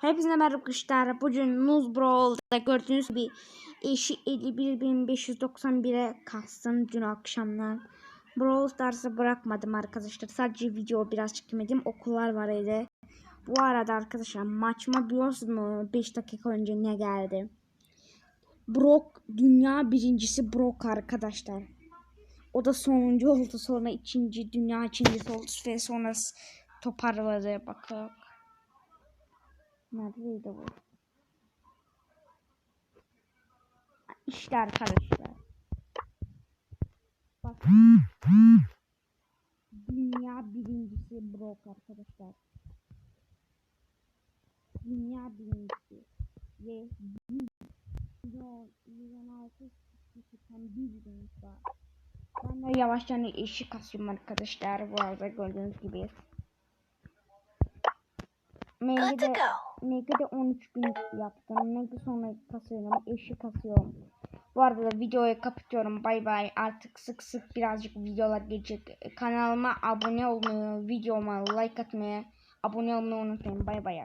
Hepinize merhaba arkadaşlar. Bugün Nuz Brawl'da gördüğünüz gibi eşi 51.591'e kastım dün akşamdan. Brawl Stars'ı bırakmadım arkadaşlar. Sadece video biraz çekmedim. Okullar var evde. Bu arada arkadaşlar maçma biliyorsunuz mu? 5 dakika önce ne geldi? Brock dünya birincisi Brock arkadaşlar. O da sonuncu oldu. Sonra ikinci dünya ikincisi oldu ve sonra toparladı. Bakın. Neredeydi bu? İşte arkadaşlar. Bak. Dünya birincisi Brock arkadaşlar. Dünya birincisi. Ve 100 milyon, milyon altı çıkan bir birincisi var. Ben de yavaştan eşi kasıyorum arkadaşlar. Bu arada gördüğünüz gibi. Good to Mega'da, go. Mega'da 13 bin yaptım. Mega sonra kasıyorum. Eşi kasıyorum. Bu arada videoyu kapatıyorum. Bay bay. Artık sık sık birazcık videolar gelecek. Kanalıma abone olmayı, videoma like atmayı, abone olmayı unutmayın. Bay bay.